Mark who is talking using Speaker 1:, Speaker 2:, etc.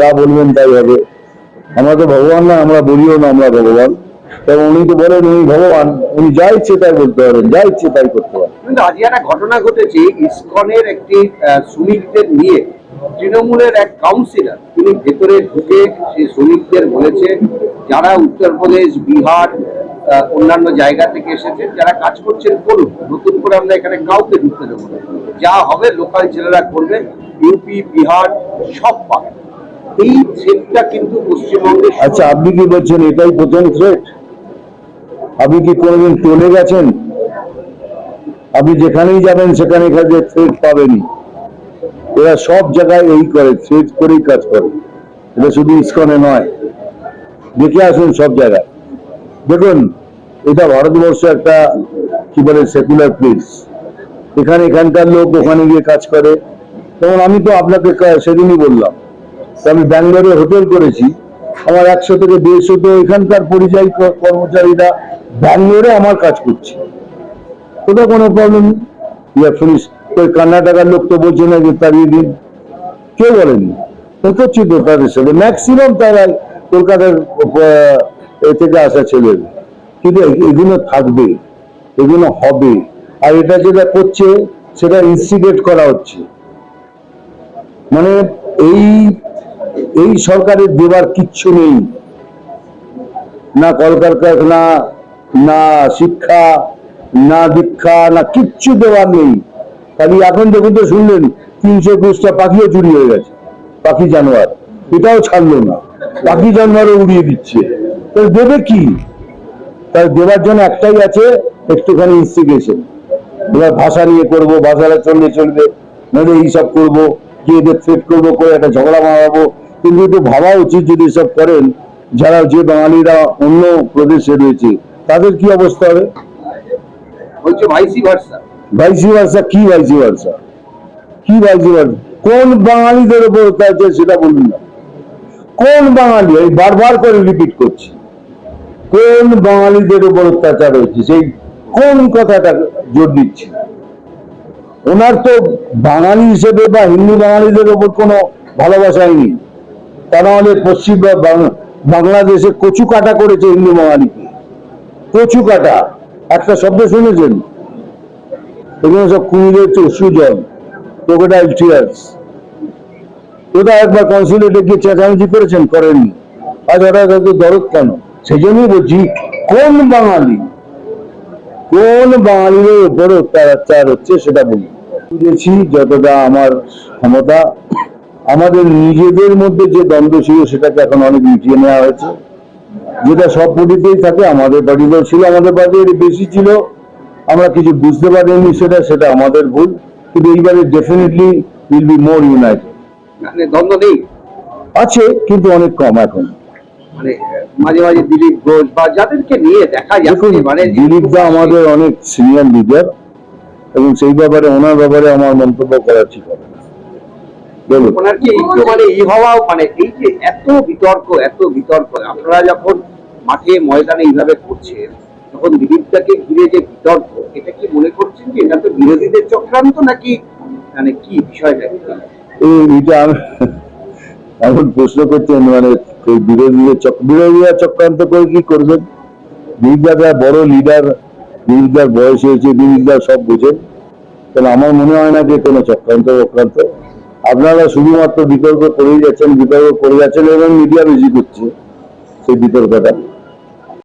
Speaker 1: যা বলবেন তাই হবে। আমরা তো ভগবান না, আমরা বলিও না আমরা ভগবান। এবং উনি তো বলেন, উনি ভগবান, উনি যা ইচ্ছে তাই বলতে পারেন, যা ইচ্ছে তাই করতে পারেন।
Speaker 2: কিন্তু একটা ঘটনা ঘটেছে, ইসকনের একটি শ্রমিকদের নিয়ে। তৃণমূলের এক কাউন্সিলর তিনি ভেতরে ঢুকে সেই শ্রমিকদের বলেছে, যারা উত্তরপ্রদেশ বিহার অন্যান্য জায়গা থেকে এসেছেন যারা কাজ করছেন করুন নতুন করে আমরা এখানে কাউকে ঢুকতে দেবো যা হবে লোকাল ছেলেরা করবে ইউপি বিহার, সব পাবে। এই থ্রেটটা কিন্তু পশ্চিমবঙ্গের
Speaker 1: আচ্ছা আপনি কি বলছেন এটাই থ্রেট আপনি কি কোনোদিন টলে গেছেন? আপনি যেখানেই যাবেন, সেখানে কাজে থ্রেট পাবেনই এরা সব জায়গায় এই করে থ্রেট করেই কাজ করে। এটা শুধু ইস্কনে নয়। দেখে আসুন সব জায়গায়। দেখুন, এটা ভারতবর্ষ একটা, কি বলে সেকুলার প্লেস এখানে এখানকার লোক ওখানে গিয়ে কাজ করে। যেমন আমি তো আপনাকে সেদিনই বললাম আমি ব্যাঙ্গালোরে হোটেল করেছি। আমার একশো থেকে দেড়শো তো এখানকার পরিযায়ী কর্মচারীরা ব্যাঙ্গালোরে আমার কাজ করছে। কোথাও কোনো প্রবলেম ওই কর্ণাটকার লোক তো বলছে না যে তাড়িয়ে দিন। কেউ বলেনি। তো তাদের সাথে ম্যাক্সিমাম তারা কলকাতার এ থেকে আসা ছেলে। কিন্তু এগুলো থাকবে। এগুলো হবে। আর এটা যেটা করছে, সেটা ইনস্টিগেট করা হচ্ছে। মানে এই এই সরকারের দেবার কিচ্ছু নেই। না কলকারখানা, না শিক্ষা, না দীক্ষা, না কিচ্ছু দেওয়ার নেই। খালি এখন দেখুন তো শুনলেন, তিনশো একুশটা পাখিও চুরি হয়ে গেছে, পাখি জানোয়ার। এটাও ছাড়লো না, পাখি জানোয়ারও উড়িয়ে দিচ্ছে। তো দেবে কি? তাই দেবার জন্য একটাই আছে, একটুখানি ইনস্টিগেশন এবার ভাষা নিয়ে করব ভাষাটা চললে চলবে নাহলে এইসব করব কি এদের থ্রেট করব, করে একটা ঝগড়া মারাবো কিন্তু একটু ভাবা উচিত যদি এসব করেন যারা যে বাঙালিরা অন্য প্রদেশে রয়েছে তাদের কি অবস্থা হবে?
Speaker 2: বলছে ভাইসি ভার্সা
Speaker 1: ভাইসি ভার্সা কি ভাইসি ভার্সা কি ভাইসি ভার্সা কোন বাঙালিদের উপর অত্যাচার সেটা বলুন না। কোন বাঙালি? আমি বারবার করে রিপিট করছি। কোন বাঙালিদের উপর অত্যাচার হয়েছে? সেই কোন কথাটা জোর দিচ্ছি? ওনার তো বাঙালি হিসেবে বা হিন্দু বাঙালিদের ওপর কোনো ভালোবাসাই নেই তা আমাদের পশ্চিম বাংলাদেশে কচু কাটা করেছে হিন্দু বাঙালিকে কচু কাটা, একটা শব্দ শুনেছেন? এগুলো সব কুমিরের জল ক্রোকোডাইল টিয়ার্স ওটা একবার কনসুলেটে গিয়ে চেঁচামেচি করেছেন? করেননি। আজ ওরা এত দরদ কেন? সেই জন্যই বলছি, কোন বাঙালি, কোন বাঙালির উপর অত্যাচার হচ্ছে সেটা বলি বুঝেছি, যতটা আমার ক্ষমতা আমাদের নিজেদের মধ্যে যে দ্বন্দ্ব ছিল সেটাকে এখন অনেক মিটিয়ে নেওয়া হয়েছে। যেটা সব পার্টিতেই থাকে আমাদের পার্টিতেও ছিল আমাদের পার্টির বেশি ছিল। আমরা কিছু বুঝতে পারিনি সেটা সেটা আমাদের ভুল। কিন্তু এইবারে definitely will be more united
Speaker 2: মানে দ্বন্দ্ব নেই?
Speaker 1: আছে কিন্তু অনেক কম এখন।
Speaker 2: মানে মাঝে মাঝে দিলীপ ঘোষ বা যাদেরকে নিয়ে দেখা যাচ্ছে মানে
Speaker 1: দিলীপ দা আমাদের অনেক সিনিয়র লিডার এবং সেই ব্যাপারে ওনার ব্যাপারে আমার মন্তব্য করা ঠিক হবে
Speaker 2: কি একটু মানে ই হওয়াও মানে এই যে এত বিতর্ক এত বিতর্ক আপনারা যখন মাঠে ময়দানে এইভাবে করছেন তখন ঘিরে যে বিতর্ক এটা কি মনে করছেন যে এটা তো বিরোধীদের চক্রান্ত নাকি মানে কি বিষয়টা
Speaker 1: এখন প্রশ্ন করছেন মানে বিরোধীদের বিরোধীরা চক্রান্ত করে কি করবেন? দিলীপদার বড় লিডার দিলীপদার বয়স হয়েছে দিলীপদার সব বুঝেন। তাহলে আমার মনে হয় না যে কোনো চক্রান্ত বক্রান্ত আপনারা শুধুমাত্র বিতর্ক করেই যাচ্ছেন বিতর্ক করে যাচ্ছেন এবং মিডিয়া বেশি করছে সেই বিতর্কটা।